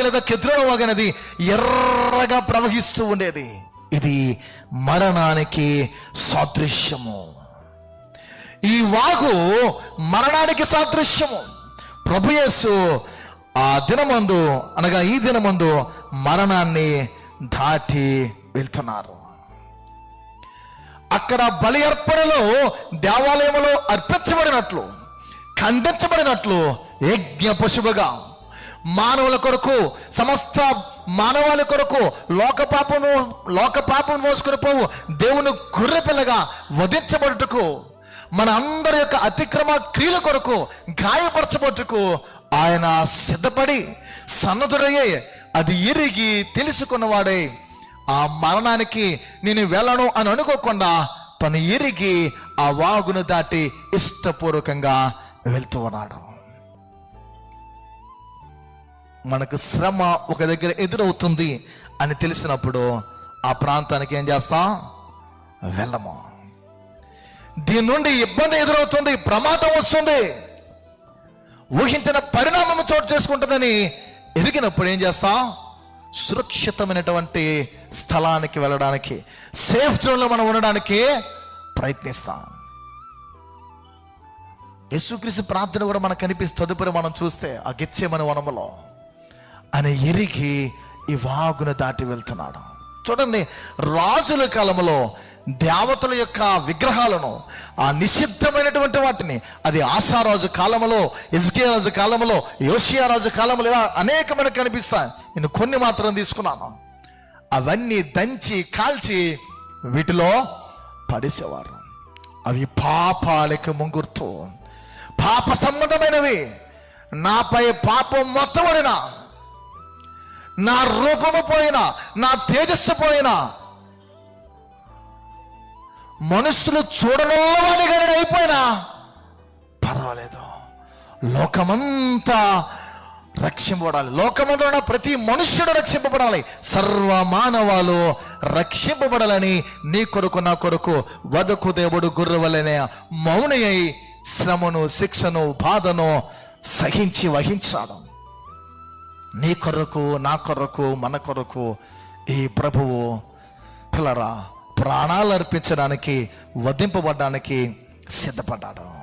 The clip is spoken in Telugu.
వాగు లేదా కెద్రోన వాగు అనేది ఎర్రగా ప్రవహిస్తూ ఉండేది. ఇది మరణానికి సాదృశ్యము. ఈ వాగు మరణానికి సాదృశ్యము. ప్రభుయేసు ఆ దినమందు అనగా ఈ దినమందు మరణాన్ని దాటి వెళ్తున్నారు. అక్కడ బలి అర్పణలో దేవాలయంలో అర్పించబడినట్లు ఖండించబడినట్లు యజ్ఞ పశువుగా మానవుల కొరకు సమస్త మానవాళి కొరకు లోక పాపము లోక పాపం మోసుకుని పోవు. దేవుని గుర్రెపిల్లగా వధించబడుటకు మన అందరి యొక్క అతిక్రమ క్రియల కొరకు గాయపరచబట్టుకు ఆయన సిద్ధపడి సన్నదుడయ్యే అది ఎరిగి తెలుసుకున్నవాడే. ఆ మరణానికి నేను వెళ్ళను అని అనుకోకుండా తను ఎరిగి ఆ వాగును దాటి ఇష్టపూర్వకంగా వెళ్తూ ఉన్నాడు. మనకు శ్రమ ఒక దగ్గర ఎదురవుతుంది అని తెలిసినప్పుడు ఆ ప్రాంతానికి ఏం చేస్తాం? వెళ్ళము? దీని నుండి ఇబ్బంది ఎదురవుతుంది ప్రమాదం వస్తుంది. ఊహించిన పరిణామం చోటు చేసుకుంటుందని ఎదిగినప్పుడు ఏం చేస్తాం? సురక్షితమైనటువంటి స్థలానికి వెళ్ళడానికి సేఫ్ జోన్లో మనం ఉండడానికి ప్రయత్నిస్తాం. యేసుక్రీస్తు ప్రార్థన కూడా మనకు కనిపిస్తుంది. తదుపరి మనం చూస్తే ఆ గెచ్చేమని వనములో. అని ఎరిగి ఈ వాగును దాటి వెళ్తున్నాడు. చూడండి రాజుల కాలంలో దేవతల యొక్క విగ్రహాలను ఆ నిషిద్ధమైనటువంటి వాటిని అది ఆశారాజు కాలంలో ఇజ్కే రాజు కాలంలో యోషియా రాజు కాలంలో ఇలా అనేకమైన కనిపిస్తాయి. నేను కొన్ని మాత్రం తీసుకున్నాను. అవన్నీ దంచి కాల్చి వీటిలో పడేసేవారు. అవి పాపాలకి ముంగుర్తూ. పాప సంబంధమైనవి. నాపై పాపం మొత్తబడిన నా రూపము పోయినా నా తేజస్సు పోయినా మనుషులు చూడనోవాడిగా నేను అయిపోయినా పర్వాలేదు. లోకమంతా రక్షింపబడాలి. లోకమంతా ప్రతి మనుష్యుడు రక్షింపబడాలి. సర్వ మానవాలు రక్షింపబడాలని నీ కొరకు నా కొరకు వదకు దేవుడు గుర్రవలనే మౌని అయి శ్రమను శిక్షను బాధను సహించి వహించాడు. నీ కొరకు నా కొరకు మన కొరకు ఈ ప్రభువు పిల్లరా ప్రాణాలు అర్పించడానికి వధింపబడడానికి సిద్ధపడ్డాడు.